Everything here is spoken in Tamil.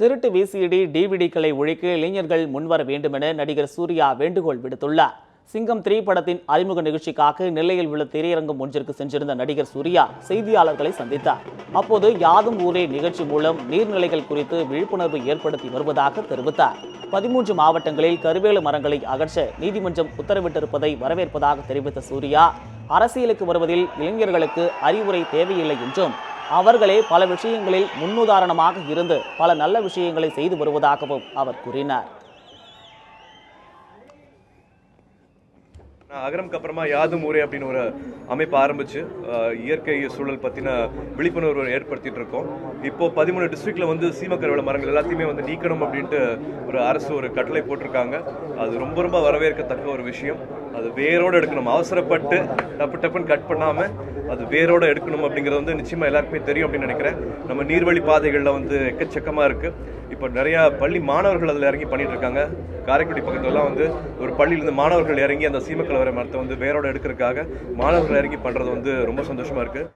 திருட்டு விசிடி டிவிடிக்களை ஒழிக்க இளைஞர்கள் முன்வர வேண்டுமென நடிகர் சூர்யா வேண்டுகோள் விடுத்துள்ளார். சிங்கம் த்ரீ படத்தின் அறிமுக நிகழ்ச்சிக்காக நெல்லையில் உள்ள திரையரங்கம் ஒன்றிற்கு சென்றிருந்த நடிகர் சூர்யா செய்தியாளர்களை சந்தித்தார். அப்போது யாதும் ஊரே நிகழ்ச்சி மூலம் நீர்நிலைகள் குறித்து விழிப்புணர்வு ஏற்படுத்தி வருவதாக தெரிவித்தார். பதிமூன்று மாவட்டங்களில் கருவேல மரங்களை அகற்ற நீதிமன்றம் உத்தரவிட்டிருப்பதை வரவேற்பதாக தெரிவித்த சூர்யா அரசியலுக்கு வருவதில் இளைஞர்களுக்கு அறிவுரை தேவையில்லை என்றும் அவர்களே பல விஷயங்களில் முன்னுதாரணமாக இருந்து பல நல்ல விஷயங்களை செய்து வருவதாகவும் அவர் கூறினார். அகரம்க்கு அப்புறமா யாதும் ஊரே அப்படின்னு ஒரு அமைப்பு ஆரம்பிச்சு இயற்கை சூழல் பற்றின விழிப்புணர்வு ஏற்படுத்திட்டு இருக்கோம். இப்போ பதிமூணு டிஸ்ட்ரிக்ட்ல வந்து சீமக்கருவேல மரங்கள் எல்லாத்தையுமே வந்து நீக்கணும் அப்படின்ட்டு ஒரு அரசு ஒரு கட்டளை போட்டிருக்காங்க. அது ரொம்ப ரொம்ப வரவேற்கத்தக்க ஒரு விஷயம். அது வேரோடு எடுக்கணும். அவசரப்பட்டு டப்பு டப்புன்னு கட் பண்ணாமல் அது வேரோடு எடுக்கணும் அப்படிங்கிறது வந்து நிச்சயமாக எல்லாருக்குமே தெரியும் அப்படின்னு நினைக்கிறேன். நம்ம நீர்வழி பாதைகளில் வந்து எக்கச்சக்கமாக இருக்குது இப்போ நிறையா பள்ளி மாணவர்கள் அதில் இறங்கி பண்ணிட்டு இருக்காங்க. காரைக்குடி பக்கத்துலலாம் வந்து ஒரு பள்ளியிலேருந்து மாணவர்கள் இறங்கி அந்த சீமக்கலவரை மரத்தை வந்து வேரோடு எடுக்கிறதுக்காக மாணவர்கள் இறங்கி பண்ணுறது வந்து ரொம்ப சந்தோஷமாக இருக்குது